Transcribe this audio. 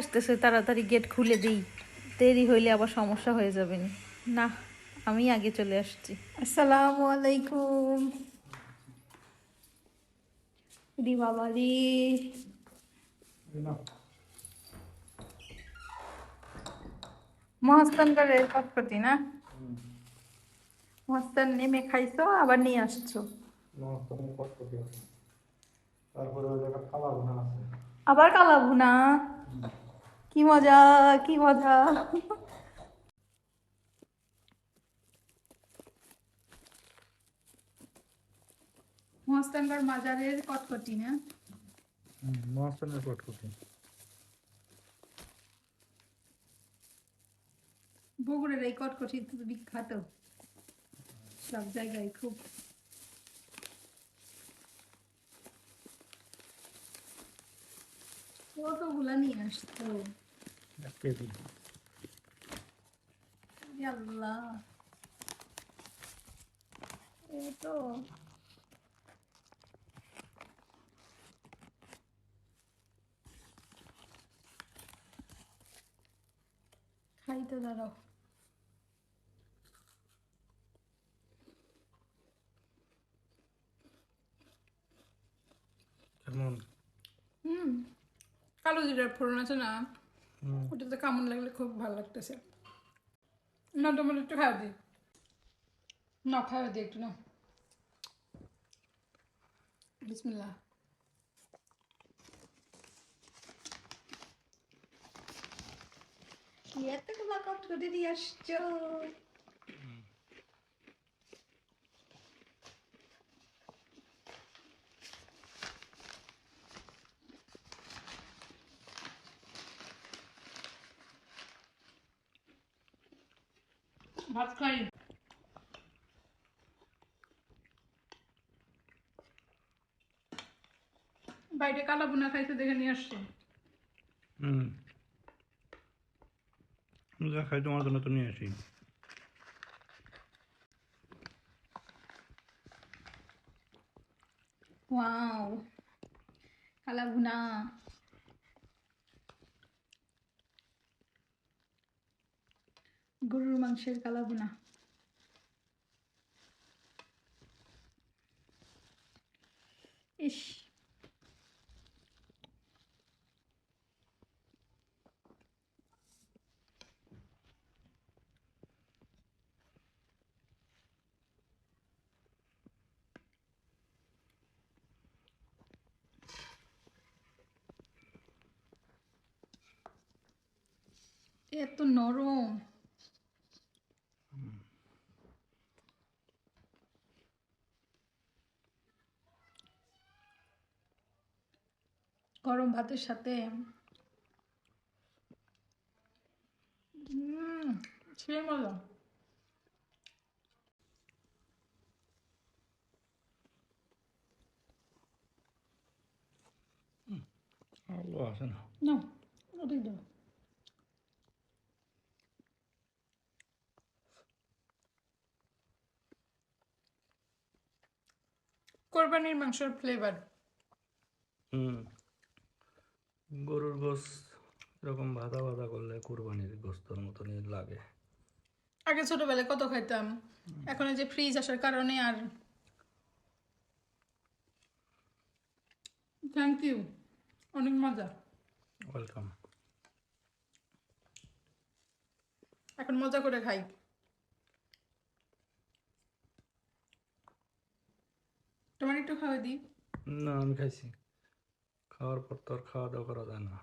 আসতেছে তাড়াতাড়ি গেট খুলে দিই। দেরি হইলে আবার সমস্যা হয়ে যাবে নি। আমি আগে চলে আসছি। আসসালামু আলাইকুম। দি বাবা রে মহাস্তানকারের কটকটি না? মহাস্তান নেমে খাইছো আবার নিয়ে আসছো? তারপরে আবার কালা ভুনা কি মজা কি মজা। মাজারের কটকটি না? নমস্কারের কটকটি। বগুড়ার এই কটকটি তো বিখ্যাত। সব জায়গায় খুব। কতগুলা নিয়ে আসতো? কেজি আল্লাহ এই তো খাই তো দাঁড়াও কেমন হুম কালো জিরার ফোড়ন আছে না ওটাতে কামড় লাগলে খুব ভালো লাগতেছে। না তোমার একটু খাওয়া দিই। না খাওয়া দিই একটু না। বিসমিল্লা এত এতগুলা কটকটি দিয়ে আসছো? ভাত খাই। বাইরে কালা বুনা খাইতে দেখে নিয়ে আসছে। হুম। যা খাই তোমার জন্য তো নিয়ে আসি। ওয়াও কালা ভুনা গরুর মাংসের কালা ভুনা। ইস। এত নরম। গরম ভাতের সাথে। সেই মজা আলো আছে না। না ওটাই দাও কোরবানির মাংসের ফ্লেভার হুম। গরুর গোস এরকম ভাজা ভাজা করলে কোরবানির গোস্তর মতনই লাগে। আগে ছোটবেলায় কত খাইতাম? এখন এই যে ফ্রিজ আসার কারণে আর থ্যাংক ইউ অনেক মজা। ওয়েলকাম এখন মজা করে খাই। তোমার একটু খাওয়া দিই। না আমি খাইছি। খাওয়ার পর তো আর খাওয়া দাওয়া করা যায় না।